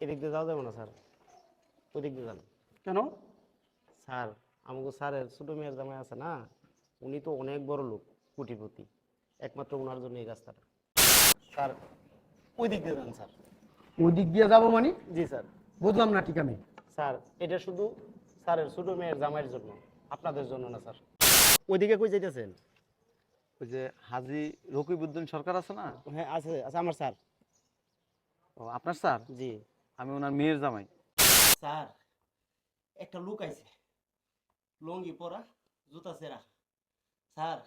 এদিক দিয়ে যাওয়া যাবে না স্যার। ওদিক দিয়ে যান। কেন? স্যার আমাকে স্যারের ছোটো মেয়ের জামাই আছে না উনি তো অনেক বড় লোক কোটিপতি। একমাত্র ওনার জন্য এই রাস্তাটা। স্যার ওই দিক দিয়ে যান স্যার। ওই দিক দিয়ে যাব মানে? জি স্যার। বুঝলাম না ঠিক আমি। স্যার এটা শুধু স্যারের ছোটো মেয়ের জামাইয়ের জন্য আপনাদের জন্য না স্যার। ওইদিকে কই যাইতেছেন? ওই যে হাজি রকিবউদ্দিন সরকার আছে না? হ্যাঁ আছে আছে আমার স্যার। ও আপনার স্যার? জি। আমি ওনার মেয়ের জামাই। স্যার একটা লোক আইছে। লঙ্গি পরা জুতা সেরা। স্যার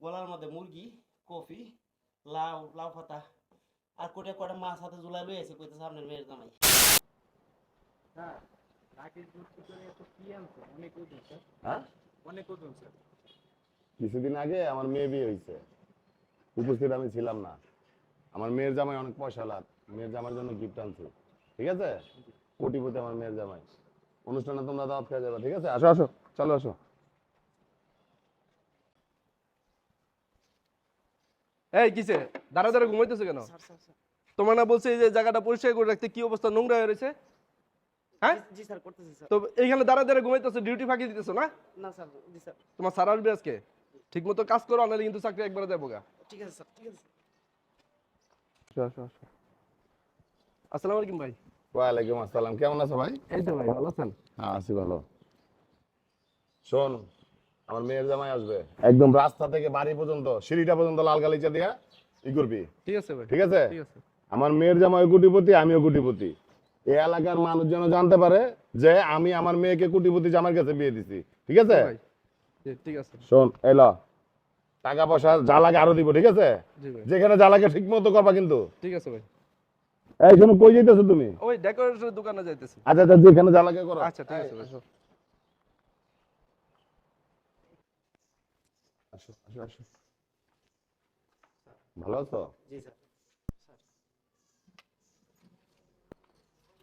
গলার মধ্যে মুরগি কফি লাউ লাউ পাতা আর কোটা কটা মাছ হাতে ঝুলাই লই আছে কইতে সামনের মেয়ের জামাই। হ্যাঁ? কিছুদিন আগে আমার মেয়ে বিয়ে হয়েছে উপস্থিত আমি ছিলাম না। আমার মেয়ের জামাই অনেক পয়সা লাগ মেয়ের জামার জন্য গিফট আনছে। ঠিক আছে? কোটিপতি আমার মেয়ের জামাই। অনুষ্ঠানে তোমরা দাওয়াত খেয়ে যাবে ঠিক আছে? আসো আসো চলো আসো। এই কিসে দাঁড়া দাঁড়া ঘুমাইতেছো কেন? তোমার না বলছে এই যে জায়গাটা পরিষ্কার করে রাখতে কি অবস্থা নোংরা হয়ে রয়েছে? হ্যাঁ? জি স্যার করতেছি স্যার। তো এইখানে দাঁড়া দাঁড়া ঘুমাইতেছো ডিউটি ফাঁকি দিতেছো না? না স্যার জি স্যার। তোমার স্যার আসবে আজকে? ঠিক মতো কাজ করো নাহলে কিন্তু চাকরি একবারে দেবো গা। ঠিক আছে স্যার ঠিক আছে। আসসালামু আলাইকুম ভাই। ওয়ালাইকুম আসসালাম। কেমন আছো ভাই? এই তো ভাই ভালো আছেন? হ্যাঁ আছি ভালো। শোন আমার মেয়ের জামাই আসবে। একদম রাস্তা থেকে বাড়ি পর্যন্ত সিঁড়িটা পর্যন্ত লাল গালিচা দিয়া ই করবি। ঠিক আছে ভাই। ঠিক আছে? আমার মেয়ের জামাই কোটিপতি আমিও কোটিপতি। এই এলাকার মানুষ যেন জানতে পারে যে আমি আমার মেয়েকে কোটিপতি জামাইয়ের কাছে বিয়ে দিছি। ঠিক আছে? ঠিক আছে। শোন এলো টাকা পয়সা যা লাগে আরও দিব ঠিক আছে? যেখানে যা লাগে ঠিক মতো করবা কিন্তু। ঠিক আছে ভাই। এই শোনো কই যাইতেছো তুমি? ওই ডেকোরেশনের দোকানে যাইতেছি। আচ্ছা আচ্ছা যেখানে যা লাগে করো। আচ্ছা ঠিক আছে আসো। আসো আসো আসো। ভালো আছো? জি স্যার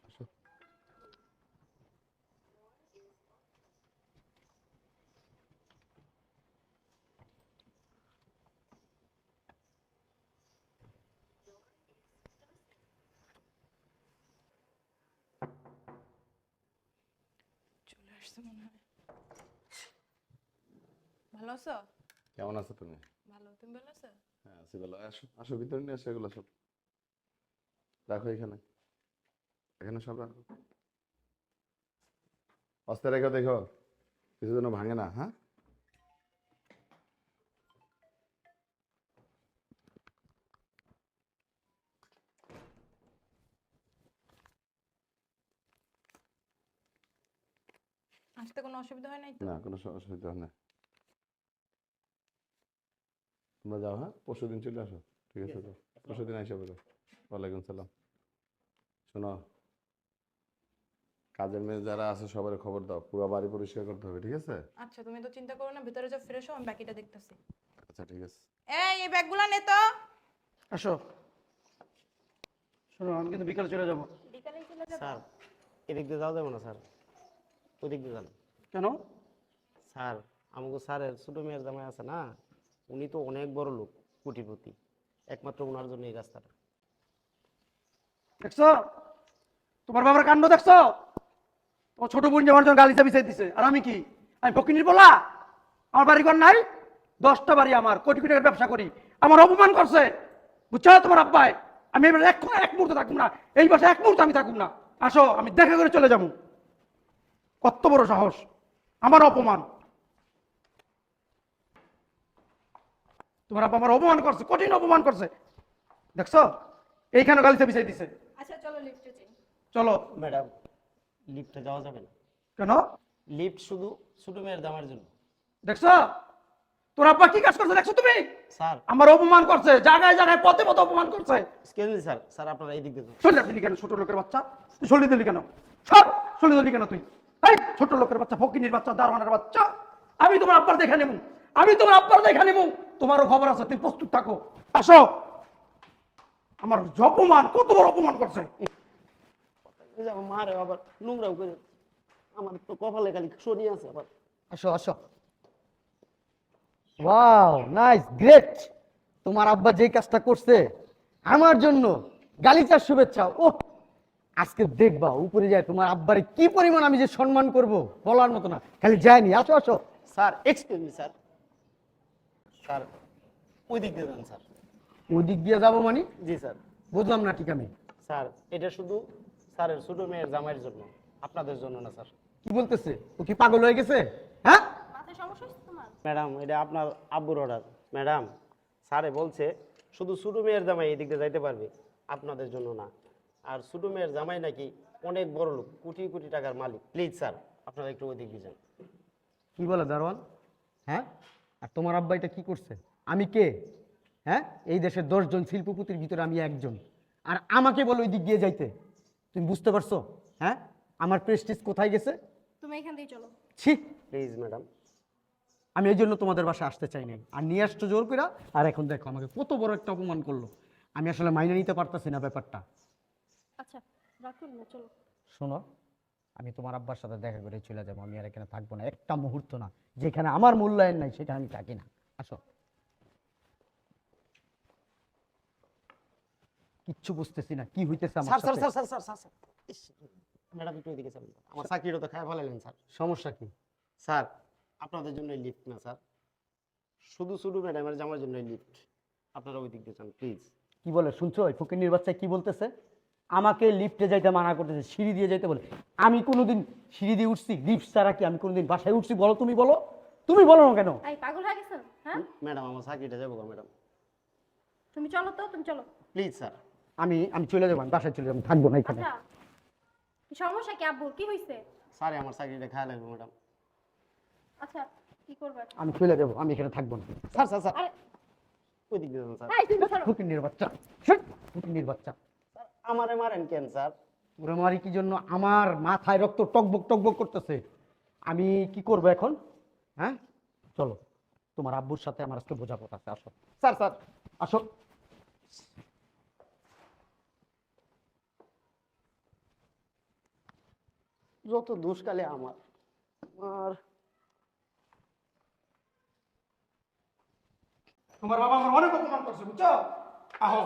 আসো মনে হয়। ভালো আছো? কেমন আছো তুমি? ভালো তুমি ভালো আছো? হ্যাঁ আছি ভালো। আসো আসো ভিতরে নিয়ে আসো এগুলো সব। রাখো এখানে। এখানে সব রাখো। অস্তে রেখে দেখো। কিছু যেন ভাঙে না হ্যাঁ? আসতে কোনো অসুবিধা হয় নাই তো? না কোনো অসুবিধা হয় না তোমরা যাও হ্যাঁ? পরশু দিন চলে আসো ঠিক আছে তো? পরশু দিন আইসা বলো। ওয়ালাইকুম সালাম। শোনো কাজের মেয়ে যারা আছে সবার খবর দাও। পুরো বাড়ি পরিষ্কার করতে হবে ঠিক আছে? আচ্ছা তুমি তো চিন্তা করো না ভিতরে যাও ফ্রেশ হও আমি বাকিটা দেখতেছি। আচ্ছা ঠিক আছে। এই এই ব্যাগগুলো নে তো। আসো। শোনো আমি কিন্তু বিকালে চলে যাব। বিকালে চলে যাব? স্যার এদিক দিয়ে যাওয়া যাবে না স্যার? যান কেন? স্যার আমাকে স্যারের ছোটো মেয়ের জামাই আছে না উনি তো অনেক বড় লোক কোটিপতি। একমাত্র ওনার জন্য এই রাস্তাটা। দেখছ? তোমার বাবার কাণ্ড দেখছ? তোমার ছোট বোন যাওয়ার জন্য গালিচা বিছাই দিছে আর আমি কি? আমি ফকিনির বলা? আমার বাড়ি ঘর নাই? দশটা বাড়ি আমার কোটি কোটি টাকার ব্যবসা করি। আমার অপমান করছে। বুঝছ তোমার আব্বাই? আমি এবার এক এক মুহূর্তে থাকুম না। এই বাসায় এক মুহূর্তে আমি থাকুম না। আসো আমি দেখা করে চলে যাব। কত বড় সাহস। আমার অপমান। তোমার আব্বা আমার অপমান করছে কঠিন অপমান করছে। দেখছ? এইখানে গালিচা বিছাই দিছে। আচ্ছা চলো লিফটে যাই। চলো। ম্যাডাম লিফটে যাওয়া যাবে না। কেন? লিফট শুধু ছোটো মেয়ের দামের জন্য। দেখছ? তোর আব্বা কি কাজ করছে দেখছ তুমি? স্যার। আমার অপমান করছে জায়গায় জায়গায় পথে পথে অপমান করছে। এক্সকিউজ মি স্যার স্যার আপনারা এই দিক দিয়ে। চলে দিলি কেন ছোট লোকের বাচ্চা? তুই চলে দিলি কেন? সব চলে দিলি কেন তুই? এই ছোট লোকের বাচ্চা ফকিনির বাচ্চা দারোয়ানের বাচ্চা। আমি তোমার আব্বার দেখে নেব। আমি তোমার আব্বার দেখে নেব। তোমারও খবর আছে তুমি প্রস্তুত থাকো। আসো। আমার অপমান কত বড় অপমান করছে। যে আমার মারে আবার নোংরাও করে আমার তো কপালে খালি শনি আছে আবার। আসো আসো। ওয়াও নাইস গ্রেট তোমার আব্বা যেই কাজটা করছে আমার জন্য গালিচার শুভেচ্ছা। ও আজকে দেখবা উপরে যায় তোমার আব্বারে কি পরিমাণ আমি যে সম্মান করব বলার মতো না। খালি যায়নি আসো আসো। Sir excuse me sir. Sir ওই দিক দিয়ে যান স্যার। ওই দিক দিয়ে যাব মানে? জি স্যার। বুঝলাম না ঠিক আমি। স্যার এটা শুধু স্যারের ছোট মেয়ের জামাইয়ের জন্য আপনাদের জন্য না স্যার। কি বলতেছে? ও কি পাগল হয়ে গেছে? হ্যাঁ? মাথায় সমস্যা হচ্ছে তোমার? ম্যাডাম এটা আপনার আব্বুর অর্ডার ম্যাডাম স্যারে বলছে শুধু ছোট মেয়ের জামাই এই দিক দিয়ে যাইতে পারবে আপনাদের জন্য না। আর ছোট মেয়ের জামাই নাকি অনেক বড় লোক কোটি কোটি টাকার মালিক। প্লিজ স্যার আপনারা একটু ওই দিক দিয়ে যান কি বলে দারোয়ান? হ্যাঁ? আর তোমার আব্বা এটা কি করছে? আমি কে? হ্যাঁ? এই দেশের দশজন শিল্পপতির ভিতরে আমি একজন। আর আমাকে বলো ওই দিক দিয়ে যাইতে। তুমি বুঝতে পারছ? হ্যাঁ? আমার প্রেস্টিজ কোথায় গেছে? তুমি এখান দিয়ে চলো। ছি! প্লিজ ম্যাডাম আমি এই জন্য তোমাদের বাসায় আসতে চাই নাই। আর নিয়ে আসছো জোর করে আর এখন দেখো আমাকে কত বড় একটা অপমান করল। আমি আসলে মাইনে নিতে পারতাছি না ব্যাপারটা। আচ্ছা রাখুন না চলো। শোনো আমি তোমার আব্বার সাথে দেখা করে চলে যাব। আমি আর এখানে থাকব না একটা মুহূর্ত না। যেখানে আমার মূল্যায়ন নাই সেটা আমি থাকি না। আসো। কিচ্ছু বুঝতেছি না কি হইতেছে আমার sir sir sir sir sir sir madam একটু ওইদিকে চালুন আমার চাকরিটা তো খায় ফেলালেন স্যার। সমস্যা কি? স্যার আপনাদের জন্য লিফট না স্যার। শুধু শুধু ম্যাডামের জামার জন্য লিফট আপনারা ওই দিক দিয়ে যান প্লিজ কি বলে শুনছো? ওই ফকির বাচ্চা কি বলতেছে? আমাকে লিফটে যাইতে মানা করতেছে সিঁড়ি দিয়ে যাইতে বলে। আমি কোনোদিন সিঁড়ি দিয়ে উঠছি লিফট ছাড়া কি আমি কোনোদিন বাসায় উঠছি বলো তুমি বলো? তুমি বলো না কেন? এই পাগল হয়ে গেছেন হ্যাঁ? ম্যাডাম আমার চাকরিটা যাব ম্যাডাম। তুমি চলো তো তুমি চলো। প্লিজ স্যার আমি আমি চলে যাব আমি বাসায় চলে যাব থাকব না এখানে। আচ্ছা। সমস্যা কি আব্বুর কি হয়েছে স্যার আমার চাকরিটা খায় লাগবে ম্যাডাম। আচ্ছা কি করবে? আমি চলে যাব আমি এখানে থাকব না। Sir sir sir. আরে। ওই দিক দিয়ে স্যার। এই তুমি বাচ্চা শট, বাচ্চা স্যার আমারে মারেন কেন, স্যার? ওরে মারি কি জন্য? আমার মাথায় রক্ত টকবক টকবক করতেছে। আমি কি করব এখন? হ্যাঁ? চলো, তোমার আব্বুর সাথে আমার আজকে বোঝাপড়া আছে, আসো। স্যার স্যার, আসো। যত দুষ্কালে আমার আর তোমার বাবা আমার অনেক অপমান করছে, বুঝছ? আহো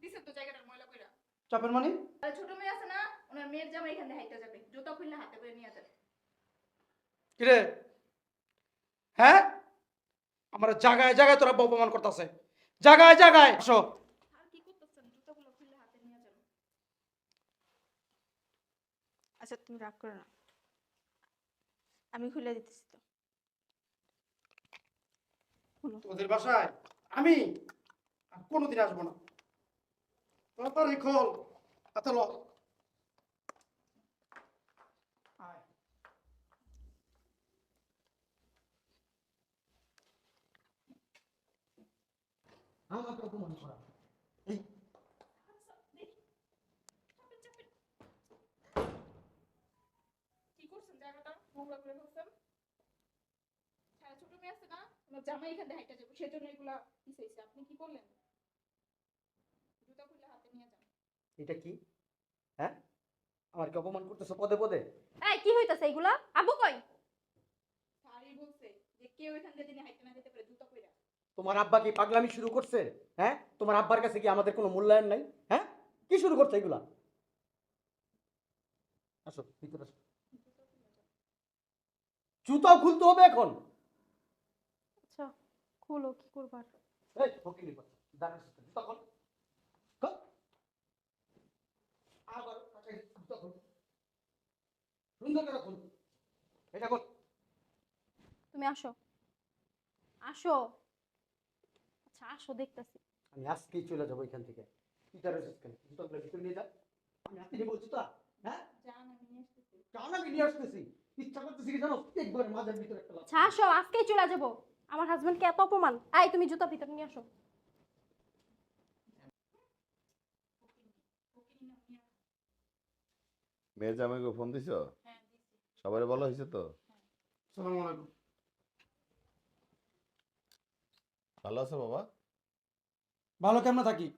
দিছে তো জায়গাটার ময়লা কইরা চাপের মানে ছোট মেয়ে আছে না ওনার মেয়ের জামা এখানে হাইটা যাবে জুতা খুললে হাতে করে নিয়ে যাবে। কিরে হ্যাঁ? আমার জায়গায় জায়গায় তোরা অপমান করতেছে। জায়গায় জায়গায় আসো। কি আচ্ছা তুমি রাগ করো না। আমি খুলে দিতেছি তো। তোদের বাসায় আমি আর কোনোদিন আসব না। হাতে ল আয়। আমাকে অপমান করা এই কি করছেন জায়গাটা নোংরা করে ফেলছেন হ্যাঁ ছোট মেয়ে আছে না ওনার জামা এখান দিয়ে হাইটা যাবে সেজন্য এগুলা পিছাইছে আপনি কি করলেন জুতা খুলে হাতে নিয়ে যান এটা কি? হ্যাঁ? আমার কি অপমান করতেছো পদে পদে? এই কি হইতাছে এগুলা? আবু কই? স্যারই বলছে যে কেউ এখান দিয়ে যিনি হাইটা না যেতে পারে জুতা কইরা। তোমার আব্বা কি পাগলামি শুরু করছে? হ্যাঁ? তোমার আব্বার কাছে কি আমাদের কোনো মূল্যায়ন নাই? হ্যাঁ? কি শুরু করছে এগুলা? আসো ভিতরে আসো। জুতাও খুলতে হবে এখন। আচ্ছা খুলো কি করবার? এই ফকিরি বাচ্চা, দাঁড়া, জুতা। খোল। আবার কাকাই, জুতা খোল। সুন্দর করে খোল। এটা খোল। তুমি আসো। আসো। আচ্ছা আসো দেখতাছি। আমি আজকেই চলে যাব এখান থেকে। কি তার জুতাগুলো ভিতরে নিয়ে যা আমি নিয়ে বলছি তো হ্যাঁ? জান আমি নিয়ে আসতেছি। কারণ আমি নিয়ে আসতেছি। ইচ্ছা করতেছি কি জানো? একবার মাঝের ভিতরে একটা আচ্ছা আসো আজকেই চলে যাব। আমার হাজবেন্ডকে এত অপমান। আই তুমি জুতা ভিতরে নিয়ে আসো। মেয়ের জামাইকে ফোন দিছ? সবাই বলা হয়েছে তো? আসসালামু আলাইকুম। ভালো আছে বাবা? ভালো কেমনে থাকি?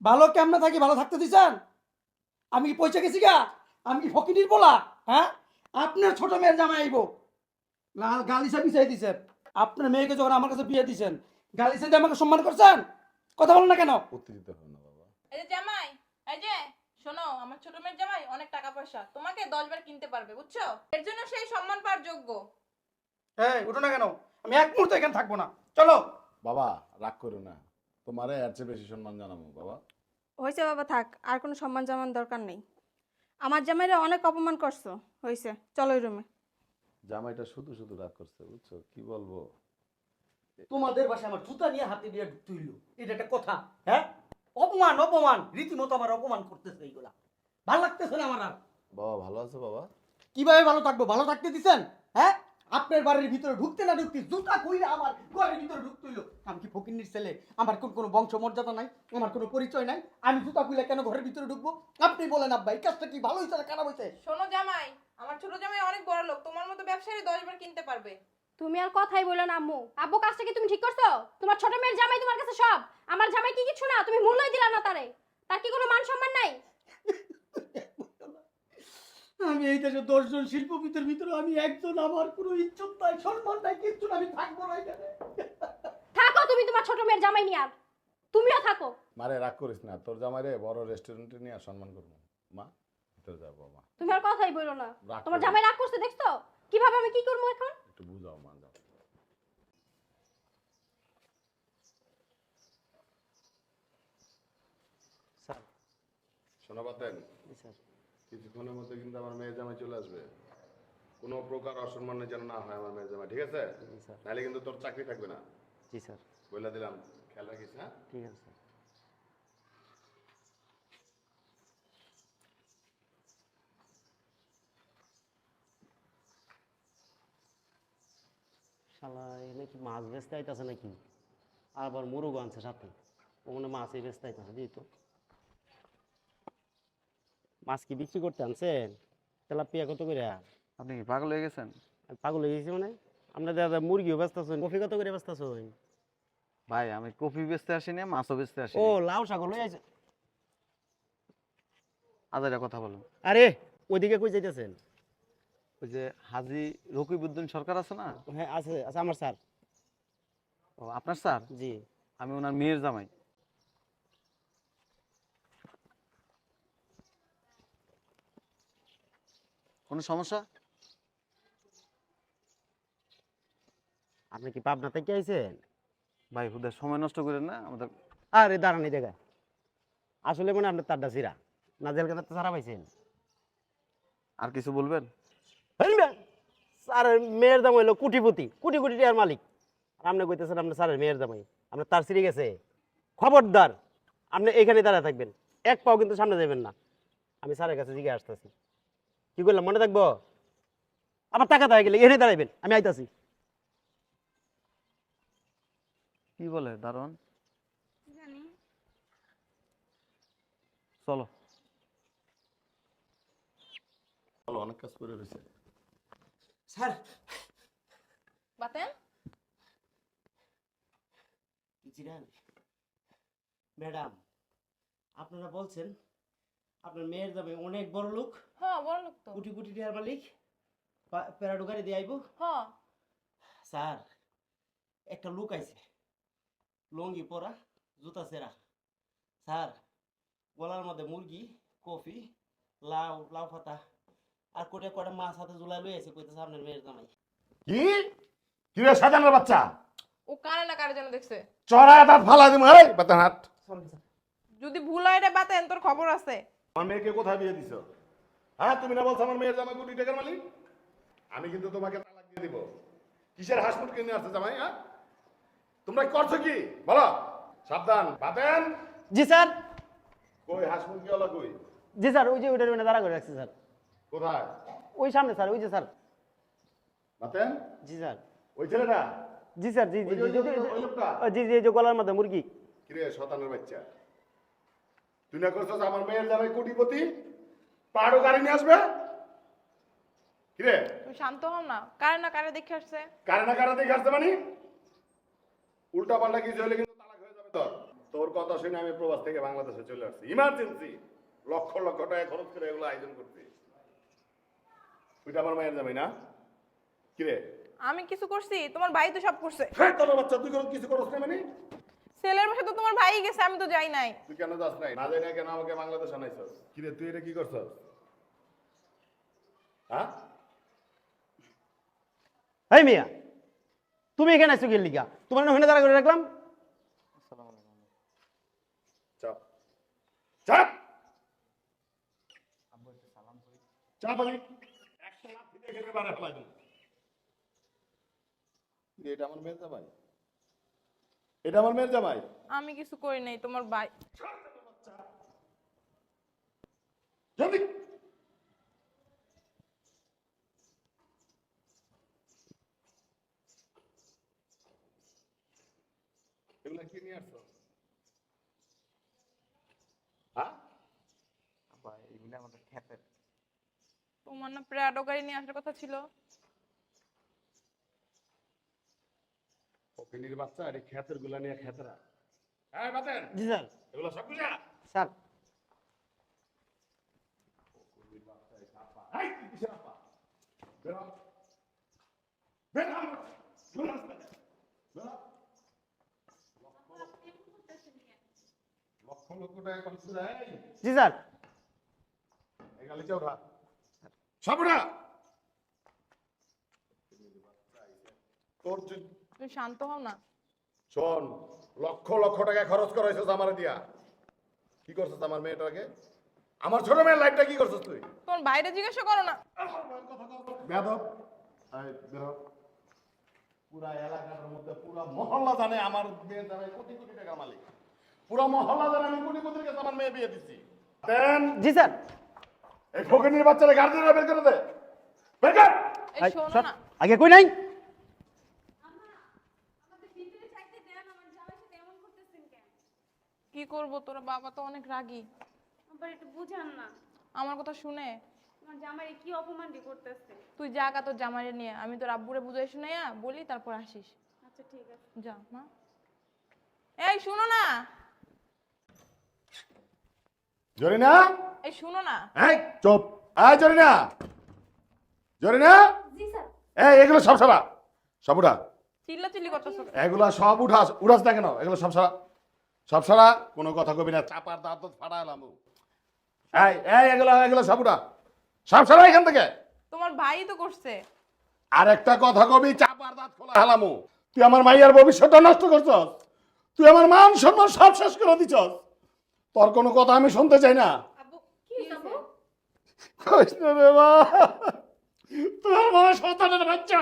ভালো কেমনে থাকি? ভালো থাকতে দিছেন? আমি কি পয়সা গেছি গা? আমি কি ফকিনির বলা হ্যাঁ? আপনার ছোট মেয়ের জামাই আইব। লাল গালিসা বিছাই দিছেন। আপনার মেয়েকে যখন আমার কাছে বিয়ে দিছেন গালিসা দিয়ে আমাকে সম্মান করছেন? কথা বলো না কেন? উত্তেজিত হও না বাবা। এই জামাই এই যে। শোনো আমার ছোট মেয়ের জামাই অনেক টাকা পয়সা। তোমাকে দশ বার কিনতে পারবে বুঝছ? এর জন্য সেই সম্মান পাওয়ার যোগ্য। এই উঠো না কেন? আমি এক মুহূর্ত এখানে থাকব না। চলো। বাবা রাগ করো না। তোমারে এর চেয়ে বেশি সম্মান জানাব বাবা। হয়েছে বাবা থাক। আর কোনো সম্মান জামান দরকার নেই। আমার জামাইরা অনেক অপমান করছ। হয়েছে চলো ওই রুমে। জামাইটা শুধু শুধু রাগ করছে বুঝছ? কি বলব? তোমাদের বাসায় আমার জুতা নিয়ে হাতে দিয়ে তুইল। এটা একটা কথা হ্যাঁ? অপমান অপমান। রীতিমতো আমার অপমান করতেছে এইগুলা। ভালো লাগতেছে না আমার আর? বাবা ভালো আছো বাবা? কীভাবে ভালো থাকব? ভালো থাকতে দিছেন? হ্যাঁ? আপনার বাড়ির ভিতরে ঢুকতে না ঢুকতে জুতা কইলে আমার ঘরের ভিতরে ঢুকতে হইল। আমি কি ফকিন্নির ছেলে? আমার কোন কোনো বংশ মর্যাদা নাই? আমার কোনো পরিচয় নাই? আমি জুতা কইলে কেন ঘরের ভিতরে ঢুকবো? আপনি বলেন আব্বা এই কাজটা কি ভালো হয়েছে না খারাপ হয়েছে শোনো জামাই আমার ছোট জামাই অনেক বড় লোক তোমার মতো ব্যবসায়ী দশ বার কিনতে পারবে। তুমি আর কথাই বলো না আম্মু। আব্বু কাজটা কি তুমি ঠিক করছ? তোমার ছোট মেয়ের জামাই তোমার কাছে সব। আমার জামাই কি কিছু না? তুমি মূল্যই দিলা না তারে। তার কি কোনো মান সম্মান নাই? আমি এই দেশে দশজন শিল্পপতির ভিতরে আমি একজন আমার কোনো ইজ্জত নাই সম্মান নাই কিচ্ছু না, আমি থাকব না এখানে। থাকো তুমি তোমার ছোট মেয়ের জামাই নিয়ে আর। তুমিও থাকো। মারে রাগ করিস না। তোর জামাইরে বড় রেস্টুরেন্টে নিয়ে আর সম্মান করব মা ভিতরে যাব মা। তুমি আর কথাই বলো না। তোমার জামাই রাগ করছে দেখছ? কীভাবে আমি কি করব এখন? একটু বুঝাও মা স্যার শোনা পাতেন স্যার। কিছুক্ষণের মধ্যে কিন্তু আমার মেয়ের জামাই চলে আসবে। কোনো প্রকার অসম্মানের যেন না হয় আমার মেয়ের জামাই ঠিক আছে? স্যার। নাহলে কিন্তু তোর চাকরি থাকবে না। জি স্যার। বলে দিলাম। খেয়াল রাখিস হ্যাঁ? ঠিক আছে স্যার। শালা এখানে কি মাছ বেচতে আইতাছে নাকি? আর আবার মুরগ আনছে সাথে। ও মনে মাছই বেচতে আইতাছে দিই তো মাছ কি বিক্রি করতে আনছেন? তেলাপিয়া কত করে আপনি কি পাগল হয়ে গেছেন? পাগল হয়ে গেছি মানে? আমরা দাদা মুরগিও বেচতেছেন কফি কত করে বেচতেছেন? ভাই আমি কফি বেচতে আসিনি মাছও বেচতে আসি ও লাউ শাক লই আইছে আজারে কথা বলুন। আরে ওইদিকে কই যাইতেছেন? ওই যে হাজি রকিবউদ্দিন সরকার আছে না? হ্যাঁ আছে আছে আমার স্যার। ও আপনার স্যার? জি। আমি ওনার মেয়ের জামাই। কোনো সমস্যা? আপনি কি পাবনা থেকে আইছেন? ভাই হুদা সময় নষ্ট করেন না আমাদের আরে দাঁড়ানি দেখা আসলে মানে আপনার তারটা সিরা না জেলখানাতে তো সারা পাইছেন। আর কিছু বলবেন? স্যারের মেয়ের দাম হইল কোটিপতি। কোটি কোটি টাকার মালিক। আর আপনি কইতেছেন আপনার স্যারের মেয়ের দামাই আপনার তার সিঁড়ি গেছে। খবরদার। আপনি এখানে দাঁড়ায় থাকবেন। এক পাও কিন্তু সামনে যাবেন না। আমি স্যারের কাছে জিজ্ঞে আসতেছি কি করলাম মনে থাকব? আবার টাকা দেয় গেলে এখানে দাঁড়াইবেন। আমি আইতাছি। কি বলে দারোয়ান? জানি। চলো। অনেক কাজ করে রয়েছে স্যার। বাতেন। জিরান ম্যাডাম আপনারা বলছেন আপনার মেয়ের যাবে অনেক বড় লোক। হ্যাঁ বড় লোক তো। কোটি কোটি টাকার মালিক প্যারাডো গাড়ি দিয়ে আইব। হ্যাঁ স্যার একটা লোক আইছে। লঙ্গি পরা জুতা সেরা। স্যার গলার মধ্যে মুরগি কফি লাউ লাউ পাতা। আর কোটে কটা মাছ হাতে ঝুলাই লই আছে কইতেছে আপনার মেয়ের জামাই। কি? কি রে সাজানোর বাচ্চা? ও কারে না কারে যেন দেখছে? চড়ায় দাঁত ফালা দিম এই বাতান হাট। যদি ভুল হয় রে বাতেন তোর খবর আছে। আমার মেয়েকে কোথায় বিয়ে দিছো? হ্যাঁ তুমি না বলছো আমার মেয়ের জামাই কোটি টাকার মালিক? আমি কিন্তু তোমাকে তালাক দিয়ে দিব। কিসের হাসপাতাল কিনে আসছে জামাই হ্যাঁ? তোমরা করছ কি? বলো। সাবধান। বাতেন। জি স্যার। কই হাসপাতাল কি হলো কই? জি স্যার ওই যে ওইটার ওখানে দাঁড়া করে রাখছি স্যার। কোথায়? ওই সামনে স্যার ওই যে স্যার। বাতেন জি স্যার। ওই ছেলেটা? জি স্যার জি জি জি, জি, ওই লোকটা? ও, জি জি এই যে গলার মধ্যে মুরগি। কিরে শতানের বাচ্চা। তুই না করছিস আমার মেয়ের জামাই কোটিপতি? পাহাড়ও গাড়ি নিয়ে আসবে? কিরে? তুমি শান্ত হও না। কারে না কারে দেখে আসছে? কারে না কারে দেখে আসতে মানে? উল্টা পাল্টা কিছু হলে কিন্তু তালাক হয়ে যাবে তোর। তোর কথা শুনে আমি প্রবাস থেকে বাংলাদেশে চলে আসছি। ইমার্জেন্সি লক্ষ লক্ষ টাকা খরচ করে এগুলো আয়োজন করছি তুইটা আমার মায়ের জামাই না? কিরে আমি কিছু করছি তোমার ভাই তো সব করছে। হ্যাঁ তোর বাচ্চা তুই কোনো কিছু করছ না মানে? ছেলের বাসা তো তোমার ভাই গেছে আমি তো যাই নাই। তুই কেন যাস নাই? না যাই না কেন আমাকে বাংলাদেশ আনাইছস? কিরে তুই এটা কি করছস? হ্যাঁ? এই মিয়া তুমি এখানে আছো গেল লিগা। তোমার না ওখানে দাঁড়া করে রাখলাম। চাপ। চাপ! চাপ! দিয়ে এখানে বাড়া ফেলাই দেবো। এটা আমার মেয়ের জামাই। এটা আমার মেয়ের জামাই। আমি কিছু করি নাই তোমার ভাই। জলদি এগুলা কি নিয়ে আসছো হ্যাঁ তোমার না প্রাডো গাড়ি নিয়ে আসার কথা ছিল ফকিনির বাচ্চা এটা খেতেরগুলা নিয়ে খেতরা হ্যাঁ বাতেন জি স্যার এগুলো সব বুঝা স্যার এই, কিসের আপা? বের হ। বের হ। বের হ। বের হ। লক্ষ লক্ষ টাকা জি স্যার এই গালিচা উঠা। তোর যে- শান্ত হও না। শোন লক্ষ লক্ষ টাকা খরচ করাইছিস আমার দিয়া। কি করছিস আমার মেয়েটাকে? আমার ছোট মেয়ের লাইফটা কি করছিস তুই? তোমার বাইরে জিজ্ঞাসা করো না। বেয়াদব এই, বের হ। পুরা এলাকার মধ্যে পুরা মহল্লা জানে আমার মেয়ে জানে কোটি কোটি টাকা মালিক। পুরা মহল্লা জানে আমি কোটি কোটি টাকা আমার মেয়ে বিয়ে দিছি। দেন জি স্যার। এই বাচ্চারা গার্জেনরা বের করে দে। বের কর। এই শোনো না। আগে কই নাই? কি করব তোরা বাবা তো অনেক রাগী। আবার একটু বুঝান না। আমার কথা শুনে। আমার জামাই কি অপমানটি করতেছে? তুই যা কা তোর জামাইরে নিয়ে। আমি তোর আব্বুরে বুঝাই শুনে বলি তারপর আসিস। আচ্ছা ঠিক আছে। যা মা। এই শুনো না। জরিনা? এই শুনো না। এই চুপ। এই জরিনা। জরিনা? জি স্যার। এই এগুলো সব সারা। সব উঠা। চিল্লা চিল্লি করতেছো এগুলা সব উঠাস উড়াস না কেন? এগুলো সব সারা। সব সারা? কোনো কথা কবি না। চাপার দাঁত ফাটা এলাম এই এই এগুলো এগুলো সব উঠা। সব সারা এখান থেকে? তোমার ভাই তো করছে। আর একটা কথা কবি চাপার দাঁত খোলা হেলামু তুই আমার মাইয়ার ভবিষ্যৎটা নষ্ট করছস। তুই আমার মান সম্মান সব শেষ করে দিছস। তোর কোনো কথা আমি শুনতে চাই না। তোর মা শতানের বাচ্চা।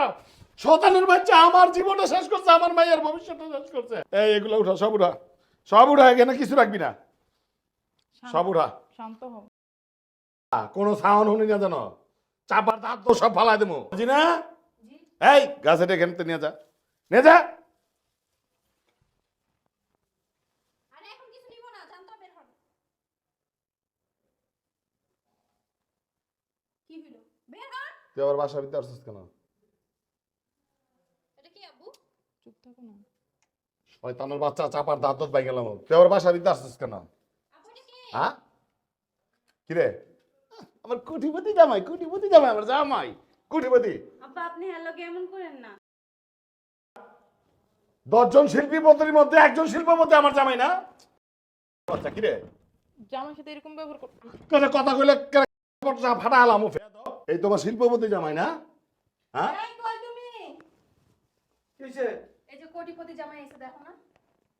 শতানের বাচ্চা আমার জীবনটা শেষ করছে আমার মায়ের ভবিষ্যৎটা শেষ করছে। এই এগুলো উঠা সব উঠা। সব উঠা এখানে কিছু রাখবি না। সব উঠা। শান্ত হও। কোনো সাউন্ড শুনি না জানো চাপার দাঁত তো সব ফালাই দেবো। বুঝি না? এই গাছের এখানে নিয়ে যা। নিয়ে যা আরে এখন কিছু নিব না জানতো বের হন কি হইল বের হন তুই আবার বাসা ভিতরে আসছিস কেন? এটা কি আব্বু? চুপ থাকো না। ওই তানোর বাচ্চা চাপার দাঁত দাঁত পাই গেলাম। তুই আবার বাসা ভিতরে আসছিস কেন? আব্বু কি? হ্যাঁ? কিরে আমার কুটিপতি জামাই কুটিপতি জামাই আমার জামাই। কুটিপতি। আব্বা আপনি হ্যালো কেমন করেন না। দশজন শিল্পী পদ্ধতির মধ্যে একজন শিল্পপতি আমার জামাই না? আচ্ছা কিরে জামার সাথে এরকম ব্যবহার কর কেন কথা কইলে ফাটা আলাম এই তোমার শিল্পপতি জামাই না? হ্যাঁ? এই কই তুমি? কিছে এই যে কোটিপতি জামাই এসে দেখো না।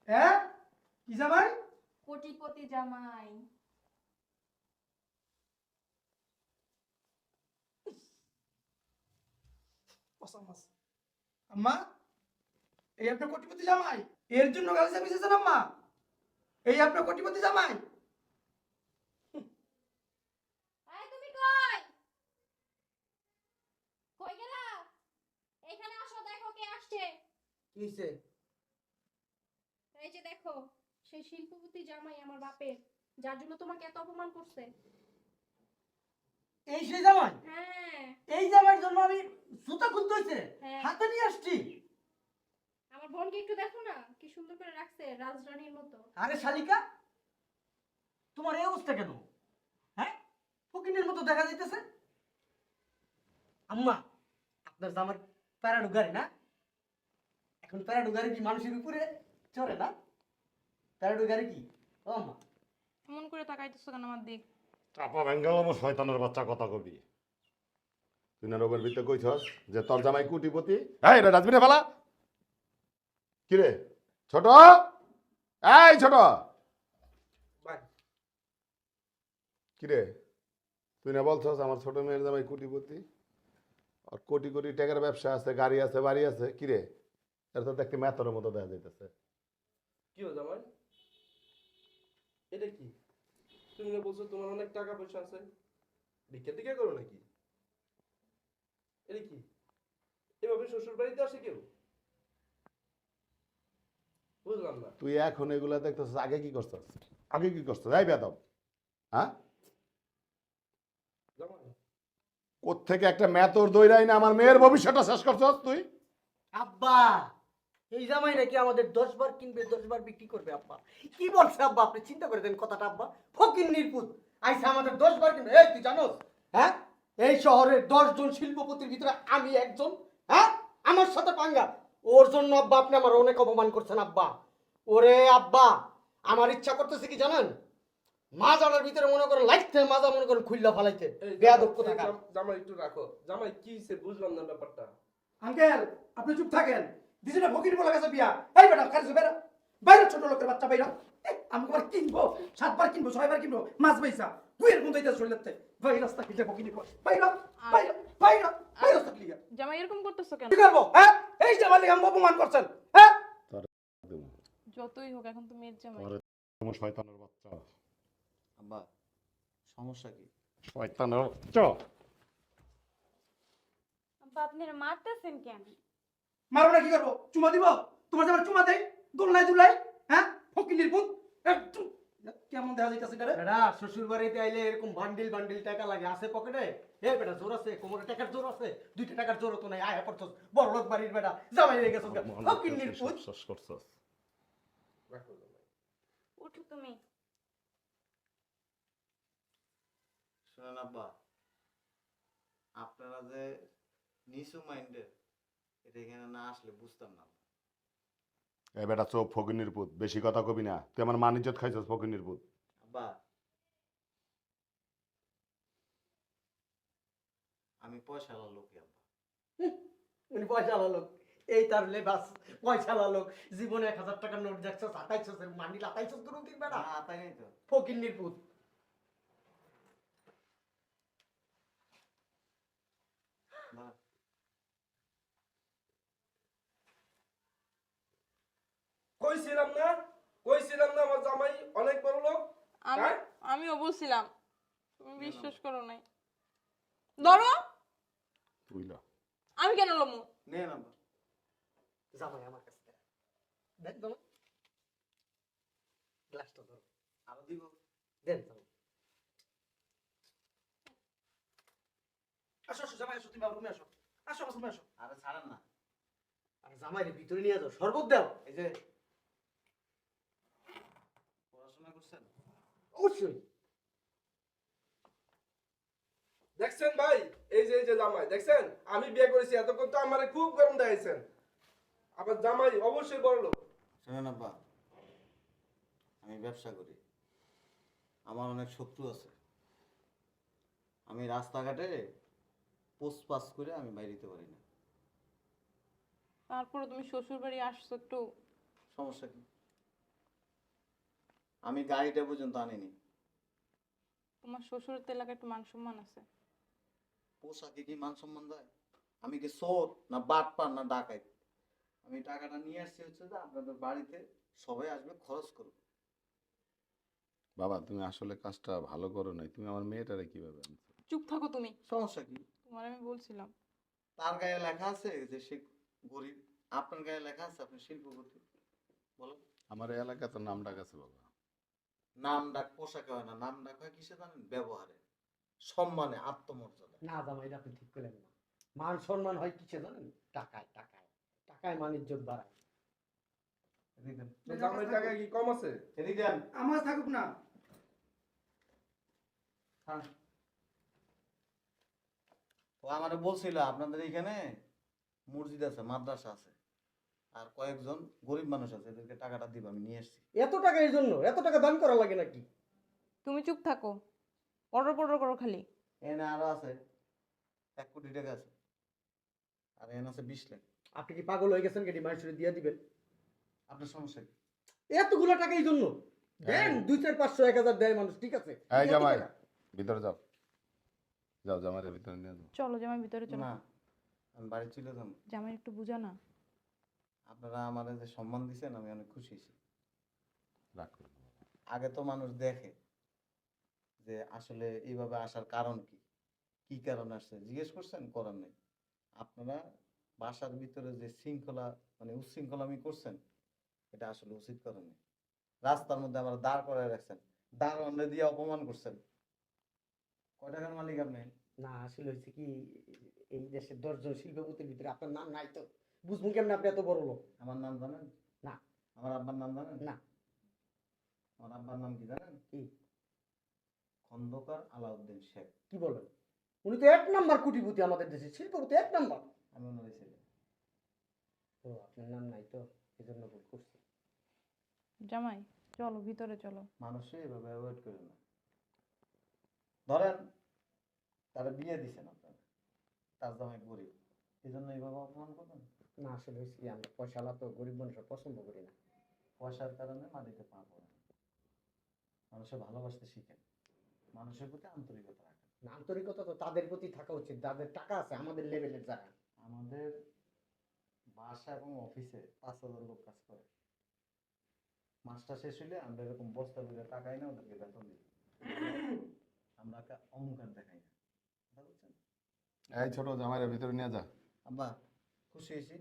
হ্যাঁ? কি জামাই? কোটিপতি জামাই। আম্মা এই আপনার কোটিপতি জামাই? এর জন্য গালি চাপিয়েছেন আম্মা? এই আপনার কোটিপতি জামাই এই তুমি কই কই গেলা এখানে আসো দেখো কে আসছে কিছে এই যে দেখো সেই শিল্পপতি জামাই আমার বাপের যার জন্য তোমাকে এত অপমান করছে। এই সেই জামাই? হ্যাঁ। এই জামাইয়ের জন্য আমি খুলতে হয়েছে হ্যাঁ। হাতে নিয়ে আসছি? আমার বোনকে একটু দেখো না কি সুন্দর করে রাখছে রাজরানীর মতো। আরে শালিকা তোমার এই অবস্থা কেন? হ্যাঁ? ফকিনের মতো দেখা যাইতেছে? আম্মা আপনার জামার প্যারাডু গাড়ি না? এখন প্যারাডু গাড়ি কি মানুষের উপরে চড়ে না? তার গাড়ি কি? ও আম্মা এমন করে তাকাইতেছো কেন আমার দিক? চাপা ভেঙ্গেল আমার শয়তানের বাচ্চা কথা কবি। তুই না রোগের ভিতরে কইছস যে তোর জামাই কুটিপতি? এই রে ডাস্টবিনে ফেলা। কি রে? ছোট? এই ছোট! ভাই কি রে? তুই না বলছস আমার ছোট মেয়ের জামাই কুটিপতি? আর কোটি কোটি টাকার ব্যবসা আছে গাড়ি আছে বাড়ি আছে কি রে? এর তো দেখতে মেতরের মতো দেখা যাইতেছে। কি জামাই? এটা কি? তুমি না বলছো তোমার অনেক টাকা পয়সা আছে। ভিক্ষা টিকা করো নাকি? এটা কি? এভাবে শ্বশুর বাড়িতে আসে কেউ? বুঝলাম না। তুই এখন এগুলা দেখতেছিস আগে কি করছস? আগে কি করছস? এই বেদব হ্যাঁ? জামাই। কোত্থেকে একটা মেতর দইরাই না আমার মেয়ের ভবিষ্যৎটা শেষ করছস তুই? আব্বা! এই জামাই নাকি আমাদের দশ বার কিনবে দশ বার বিক্রি করবে আব্বা। কি বলছে আব্বা আপনি? চিন্তা করে দেন কথাটা আব্বা। ফকির নির্পুত আইসা আমাদের দশ বার কিনবে। এই তুই জানোস? হ্যাঁ? এই শহরের দশ জন শিল্পপতির ভিতরে আমি একজন হ্যাঁ? আমার সাথে পাঙ্গা। ওর জন্য আব্বা আপনি আমার অনেক অপমান করছেন আব্বা। ওরে আব্বা আমার ইচ্ছা করতেছে কি জানেন? মাজারের ভিতরে মনে করেন লাইতে মাজা মনে করেন খুললা ফালাইতে। বেয়াদব জাম- জামাই একটু রাখো। জামাই কি হইছে বুঝলাম না ব্যাপারটা। আঙ্কেল আপনি চুপ থাকেন। দিদি না ফকির বলে গেছে বিয়া? এই বেটা কাজ বেরা বাইরে ছোট লোকের বাচ্চা বাইরা। এই, আমি আবার কিনবো? সাতবার কিনবো ছয়বার কিনবো? মাছ বাইসা গুয়ের মধ্যে এটা শরীরেতে ভাই রাস্তা কিনতে বাইরা বাইরা বাইরা বাইরা রাস্তা ক্লিয়া জামাই এরকম করতেছো কেন? কি করব? হ্যাঁ? এই যে আমাকে অপমান করছেন। হ্যাঁ? যতই হোক এখন তো মেয়ের জামাই। তোরে তোমার শয়তানের বাচ্চা। আব্বা সমস্যা কি? শয়তানের বাচ্চা। আব্বা আপনারা মারতেছেন কেন? মারো না কি করব? চুমা দিব? তোমার যেমন চুমা দেয় দোলনায় দুলাই হ্যাঁ? ফকির নির্বুত একটু কেমন দেখা যাইতেছে রে? বেটা শ্বশুর বাড়িতে আইলে এরকম বান্ডিল বান্ডিল টাকা লাগে আছে পকেটে? এ বেটা জোর আছে কোমরে টাকার জোর আছে দুইটা টাকার জোর তো নাই আয় পড়ছস বড় লোক বাড়ির বেটা জামাই হয়ে গেছস ফকির নির্পুত শেষ করছস। উঠো তুমি। শোনেন আব্বা আপনারা যে নিচু মাইন্ডের এটা এখানে না আসলে বুঝতাম না। এ বেটা চোখ ফকিনির পুত বেশি কথা কবি না। তুই আমার মান ইজ্জত খাইছস ফকিনির পুত। আব্বা আমি পয়সাওয়ালা লোকই আব্বা। উনি পয়সা লোক। এই তার লেবাস পয়সা লোক। জীবনে এক হাজার টাকার নোট দেখছস এর মান্ডিল আটাইছস কোনো দিন বেটা। না নাই তো। ফকির নির্পুত না কইছিলাম না? কইছিলাম না আমার জামাই অনেক বড় লোক। আমি হ্যাঁ? আমিও বলছিলাম। তুমি বিশ্বাস করো নাই। ধরো। তুই ল আমি কেন লমু আব্বা জামাই আমার কাছে দে। দেন জামাই। গ্লাসটা ধরো। আরও দিব। দেন জামাই। আসো আসো জামাই আসো তুমি আমার রুমে আসো। আসো রুমে আসো। আরে ছাড়েন না। আর জামাইরে ভিতরে নিয়ে যাও শরবত দাও। এই যে পড়াশোনা করছেন অবশ্যই। দেখছেন ভাই? এই যে এই যে জামাই দেখছেন? আমি বিয়ে করেছি এতক্ষণ তো আমারে খুব গরম দেখাইছেন। আবার জামাই অবশ্যই বড় লোক। শোনেন আব্বা আমি ব্যবসা করি। আমার অনেক শত্রু আছে। আমি রাস্তাঘাটে পোস্ট পাস করে আমি বাইরে দিতে পারি না। তারপরে তুমি শ্বশুর বাড়ি আসছো একটু। সমস্যা কি? আমি গাড়িটা পর্যন্ত আনিনি। তোমার শ্বশুরের তো এলাকায় একটু মান সম্মান আছে। পোশাকে কি মান সম্মান দেয়? আমি কি চোর না বাটপার না ডাকাই আমি টাকাটা নিয়ে আসছি হচ্ছে যে আপনাদের বাড়িতে সবাই আসবে খরচ করবে। বাবা তুমি আসলে কাজটা ভালো করো নাই। তুমি আমার মেয়েটারে কীভাবে আনছো? চুপ থাকো তুমি। সমস্যা কি? তোমার আমি বলছিলাম। তার গায়ে লেখা আছে যে সে গরিব। আপনার গায়ে লেখা আছে আপনি শিল্পপতি। বলো। আমার এই এলাকা তো নাম ডাক আছে বাবা। নাম ডাক পোশাকে হয় না নাম ডাক হয় কিসে জানেন? ব্যবহারে। সম্মানে আত্মমর্যাদা। না জামাই আপনি ঠিক করলেন না। মান সম্মান হয় কিসে জানেন? টাকায় টাকায়। টাকায় মান ইজ্জত বাড়ায়। টাকা কি কম আছে? এদিকে আমার থাকুক না। হ্যাঁ। ও আমারে বলছিল আপনাদের এখানে মসজিদ আছে মাদ্রাসা আছে। আর কয়েকজন গরিব মানুষ আছে এদেরকে টাকাটা দিব আমি নিয়ে এসেছি এত টাকা এই জন্য? এত টাকা দান করা লাগে নাকি? তুমি চুপ থাকো। পড়র পড়র করো খালি। এনে আরও আছে এক কোটি টাকা আছে। আর এনে আছে বিশ লাখ। আপনি কি পাগল হয়ে গেছেন কেটি মানুষের দিয়ে দিবেন। আপনার সমস্যা কি? এতগুলো টাকা এই জন্য? দেন দুই চার পাঁচশো এক হাজার দেয় মানুষ ঠিক আছে? এই জামাই ভিতরে যাও। যাও জামাইয়ের ভিতরে নিয়ে যাও। চলো জামাই ভিতরে চলো। না আমি বাড়ি চলে যাব। জামাই একটু বুঝা না। আপনারা আমার যে সম্মান দিচ্ছেন আমি অনেক খুশি হয়েছি। রাগ করো আগে তো মানুষ দেখে যে আসলে এইভাবে আসার কারণ কি? কি কারণ আসছে? জিজ্ঞেস করছেন? করার নেই। আপনারা বাসার ভিতরে যে শৃঙ্খলা মানে উচ্ছৃঙ্খলামি করছেন এটা আসলে উচিত করেন নেই। রাস্তার মধ্যে আবার দাঁড় করায় রাখছেন। দাঁড় অন্য দিয়ে অপমান করছেন। কয় টাকার মালিক আপনি? না আসলে হয়েছে কি এই দেশের দশজন শিল্পপতির ভিতরে আপনার নাম নাই তো। বুঝব কেমন আপনি এত বড় লোক? আমার নাম জানেন? না। আমার আব্বার নাম জানেন? না। আমার আব্বার নাম কি জানেন? কি? খন্দকার আলাউদ্দিন শেখ। কি বলেন উনি তো এক নাম্বার কোটিপতি আমাদের দেশে। শিল্পপতি এক নাম্বার। আমি ওনারই ছেলে। তো আপনার নাম নাই তো? এই জন্য ভুল করছি। জামাই চলো ভিতরে চলো। মানুষে এভাবে অ্যাভয়েড করে না। ধরেন তারা বিয়ে দিছেন আপনারা তার জামাই গরিব। এই জন্য এইভাবে অপমান করবেন? না আসলে হয়েছে কি আমরা পয়সাওয়ালা তো গরিব মানুষরা পছন্দ করি না। পয়সার কারণে মাটিতে পা পড়ে মানুষের ভালোবাসতে শিখেন মানুষের প্রতি আন্তরিকতা রাখেন না, আন্তরিকতা তো তাদের প্রতি থাকা উচিত যাদের টাকা আছে আমাদের লেভেলের যারা। আমাদের বাসা এবং অফিসে পাঁচ হাজার লোক কাজ করে। মাসটা শেষ হইলে আমরা এরকম বস্তা করে টাকাই না ওদেরকে বেতন দিই। আমরা একটা অহংকার দেখাই না। বুঝছেন এই ছোট জামাইয়ের ভিতরে নিয়ে যা। আব্বা খুশি হয়েছি।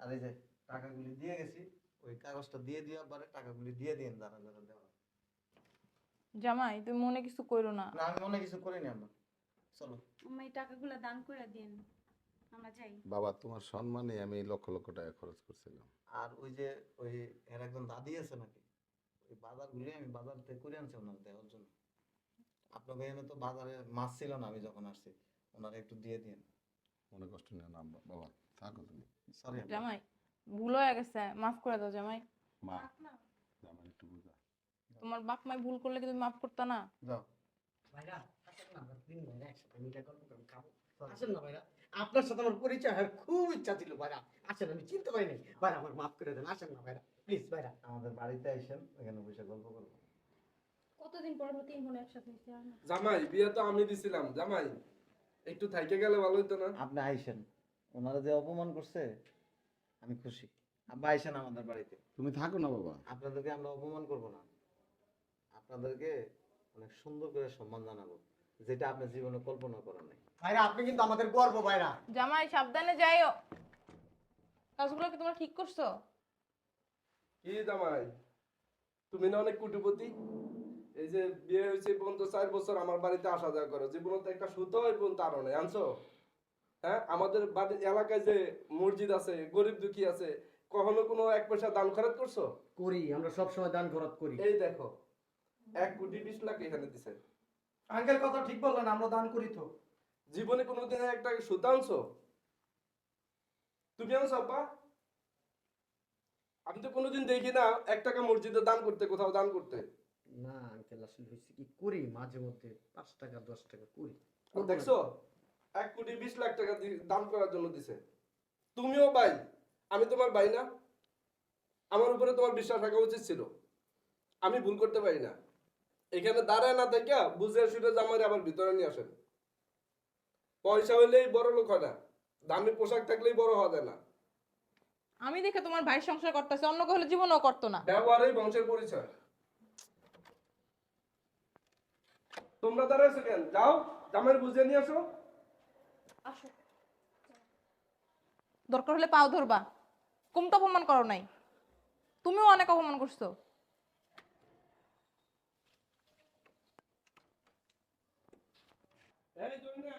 আর এই যে টাকাগুলি দিয়ে গেছি ওই কাগজটা দিয়ে দিয়ে আবার টাকাগুলি দিয়ে দিন যারা যারা দেওয়া জামাই তুমি মনে কিছু করো না। না আমি মনে কিছু করিনি আম্মা। চলো। আম্মা এই টাকাগুলো দান করে দিন আমরা যাই। বাবা তোমার সম্মানে আমি লক্ষ লক্ষ টাকা খরচ করছিলাম। আর ওই যে ওই এর একজন দাদি আছে নাকি? ওই বাজারগুলি আমি বাজার থেকে করে আনছি ওনার দেওয়ার জন্য। আপনাকে এখানে তো বাজারে মাছ ছিল না আমি যখন আসছি ওনারা একটু দিয়ে দিন মনে কষ্ট নিও না বাবা। থাকো তুমি। সরি জামাই ভুল হয়ে গেছে মাফ করে দাও জামাই। মা জামাই একটু বুঝা। তোমার বাপ মাই ভুল করলে কি তুমি মাফ করতে না। যাও। ভাইরা আসেন না আমরা ভাইরা একসাথে মিটা গল্প করে খাব। আসেন না ভাইরা আপনার সাথে আমার পরিচয় হয় খুব ইচ্ছা ছিল ভাইরা। আসেন আমি চিনতে পারিনি ভাইরা আমার মাফ করে দেন আসেন না ভাইরা। প্লিজ ভাইরা। আমাদের বাড়িতে আইসেন ওখানে বসে গল্প করব। কতদিন পর আমরা তিন বোন একসাথে। জামাই বিয়ে তো আমি দিছিলাম। জামাই একটু থাইকে গেলে ভালো হতো না? আপনি আইসেন। ওনারা যে অপমান করছে আমি খুশি। আব্বা আইসেন আমাদের বাড়িতে। তুমি থাকো না বাবা। আপনাদেরকে আমরা অপমান করব না। আপনাদেরকে অনেক সুন্দর করে সম্মান জানাব যেটা আপনার জীবনে কল্পনা করার নাই। ভাইরা আপনি কিন্তু আমাদের গর্ব ভাইরা। জামাই সাবধানে যাইও। কাজগুলো কি তোমরা ঠিক করছ? কি জামাই? তুমি না অনেক কুটিপতি? এই যে বিয়ে হয়েছে পর্যন্ত চার বছর আমার বাড়িতে আসা যাওয়া করো। জীবনে তো একটা সুতো এই পর্যন্ত আরও নেই আনছো? হ্যাঁ? আমাদের বাড়ি এলাকায় যে মসজিদ আছে গরিব দুঃখী আছে কখনো কোনো এক পয়সা দান খরচ করছ? করি আমরা সব সময় দান খরচ করি। এই দেখো এক কোটি বিশ লাখ এখানে দিছে। আঙ্কেল কথা ঠিক বললেন আমরা দান করি তো। জীবনে কোনোদিন একটা সুতা আনছো? তুমি আনছো আব্বা? আমি তো কোনোদিন দেখি না এক টাকা মসজিদে দান করতে কোথাও দান করতে। না আঙ্কেল আসলে হয়েছে কি করি মাঝে মধ্যে পাঁচ টাকা দশ টাকা করি। দেখছ? এক কোটি বিশ লাখ টাকা দান করার জন্য দিছে। তুমিও ভাই আমি তোমার ভাই না। আমার উপরে তোমার বিশ্বাস রাখা উচিত ছিল। আমি ভুল করতে পারি না। এখানে দাঁড়ায় না থেকে বুঝে শুনে জামাই আবার ভিতরে নিয়ে আসেন। পয়সা হইলেই বড় লোক হয় না। দামি পোশাক থাকলেই বড় হওয়া যায় না। আমি দেখে তোমার ভাই সংসার করতেছে অন্য কেউ হলে জীবনও করতো না। ব্যবহারই বংশের পরিচয়। তোমরা দাঁড়াইছো কেন? যাও জামাই বুঝে নিয়ে আসো। দরকার হলে পাও ধরবা। কুমটা অপমান করো নাই। তুমিও অনেক অপমান করছ। এই জন্য।